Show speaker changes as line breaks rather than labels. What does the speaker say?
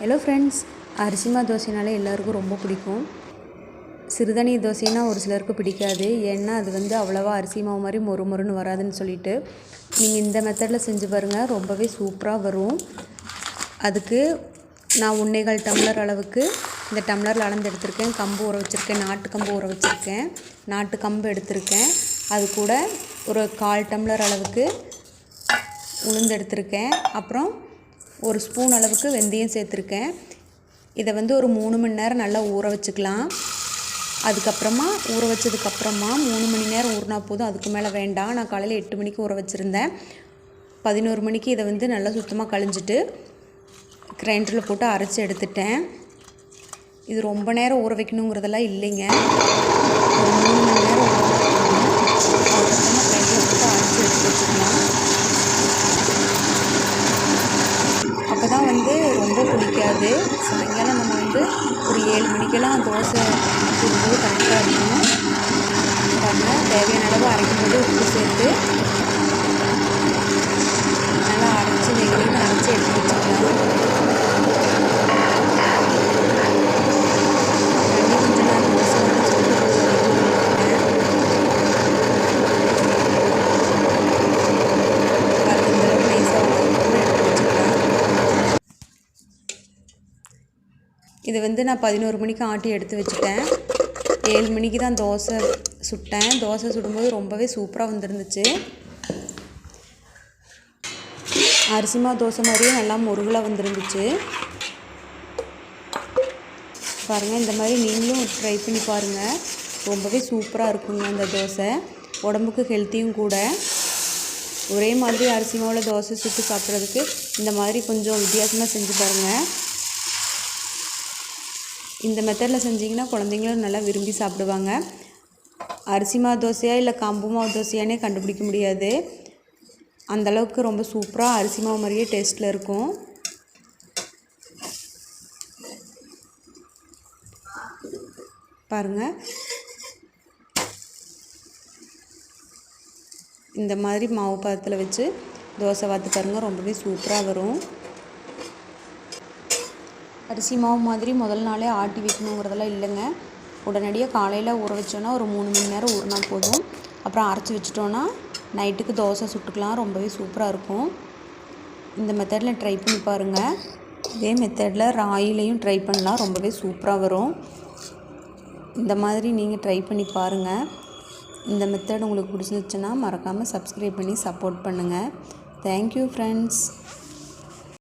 Hello friends அரிசிமா தோசைனாலே எல்லாருக்கும் ரொம்ப பிடிக்கும். சிறுதானிய தோசைனா ஒரு சிலருக்கு பிடிக்காது. ஏன்னா அது வந்து அவ்வளோவா அரிசி மாவு மாதிரி மொறு மொறுன்னு வராதுன்னு சொல்லிட்டு. நீங்கள் இந்த மெத்தடில் செஞ்சு பாருங்கள் ரொம்பவே சூப்பராக வரும். அதுக்கு நான் உன்னைகள் டம்ளர் அளவுக்கு இந்த டம்ளரில் அளந்து எடுத்திருக்கேன். கம்பு ஊற வச்சுருக்கேன் நாட்டு கம்பு ஊற வச்சுருக்கேன். நாட்டு கம்பு எடுத்திருக்கேன். அது கூட ஒரு கால் டம்ளர் அளவுக்கு உளுந்து எடுத்திருக்கேன். அப்புறம் ஒரு ஸ்பூன் அளவுக்கு வெந்தயம் சேர்த்துருக்கேன். இதை வந்து ஒரு மூணு மணி நேரம் நல்லா ஊற வச்சுக்கலாம். அதுக்கப்புறமா ஊற வச்சதுக்கப்புறமா மூணு மணி நேரம் ஊறினா போதும். அதுக்கு மேலே வேண்டாம். நான் காலையில் எட்டு மணிக்கு ஊற வச்சுருந்தேன். பதினோரு மணிக்கு இதை வந்து நல்லா சுத்தமாக கழிஞ்சிட்டு கிரைண்டரில் போட்டு அரைச்சி எடுத்துட்டேன். இது ரொம்ப நேரம் ஊற வைக்கணுங்கிறதெல்லாம் இல்லைங்க. ஒரு மூணு மணி நேரம் ஊற வைக்கணும் அதுக்கப்புறமா கையில் போட்டு அரைச்சி எடுத்து வச்சுக்கலாம் அப்போ தான் வந்து ரொம்ப பிடிக்காது சாயங்காலம் நம்ம வந்து ஒரு ஏழு மணிக்கெல்லாம் தோசை சுடும்போது கரெக்டாக இருக்கும் பாருங்கள் தேவையான அளவு அரைக்கும் போது உப்பு சேர்த்து நல்லா அரைச்சி வெயிலில் அரைச்சி எடுத்து வச்சுக்கலாம் தண்ணி கொஞ்சம் நான் தோசை வந்து சுட்டு பாருங்கள் இந்த அளவுக்கு நைஸாக வந்து எடுத்து வச்சுக்கலாம் இது வந்து நான் பதினோரு மணிக்கு ஆட்டி எடுத்து வச்சுட்டேன். ஏழு மணிக்கு தான் தோசை சுட்டேன். தோசை சுடும்போது ரொம்பவே சூப்பராக வந்துருந்துச்சு. அரிசிமா தோசை மாதிரியே நல்லா முருகலாக வந்துருந்துச்சு. பாருங்கள் இந்த மாதிரி நீங்களும் ட்ரை பண்ணி பாருங்கள் ரொம்பவே சூப்பராக இருக்குங்க அந்த தோசை. உடம்புக்கு ஹெல்த்தியும் கூட. ஒரே மாதிரி அரிசி மாவில் தோசை சுட்டு சாப்பிட்றதுக்கு இந்த மாதிரி கொஞ்சம் வித்தியாசமாக செஞ்சு பாருங்கள் இந்த மெத்தடில் செஞ்சிங்கன்னா குழந்தைங்களும் நல்லா விரும்பி சாப்பிடுவாங்க. அரிசி மாவு தோசையா இல்லை கம்பு மாவு தோசையானே கண்டுபிடிக்க முடியாது. அந்தளவுக்கு ரொம்ப சூப்பராக அரிசி மாவு மாதிரியே டேஸ்ட்டில் இருக்கும். பாருங்கள் இந்த மாதிரி மாவு பாத்திரத்தில் வச்சு தோசை வாத்து பாருங்கள் ரொம்பவே சூப்பராக வரும். அரிசி மாவு மாதிரி முதல் நாளே ஆட்டி வைக்கணுங்கிறதெல்லாம் இல்லைங்க. உடனடியாக காலையில் ஊற வச்சோன்னா ஒரு மூணு மணி நேரம் ஊறினா போதும். அப்புறம் அரைச்சி வச்சிட்டோன்னா நைட்டுக்கு தோசை சுட்டுக்கலாம். ரொம்பவே சூப்பராக இருக்கும். இந்த மெத்தடில் ட்ரை பண்ணி பாருங்கள் இதே மெத்தடில் ராயிலையும் ட்ரை பண்ணலாம். ரொம்பவே சூப்பராக வரும். இந்த மாதிரி நீங்கள் ட்ரை பண்ணி பாருங்கள் இந்த மெத்தட் உங்களுக்கு பிடிச்சிருந்துச்சுன்னா மறக்காமல் சப்ஸ்கிரைப் பண்ணி சப்போர்ட் பண்ணுங்கள் தேங்க்யூ ஃப்ரெண்ட்ஸ்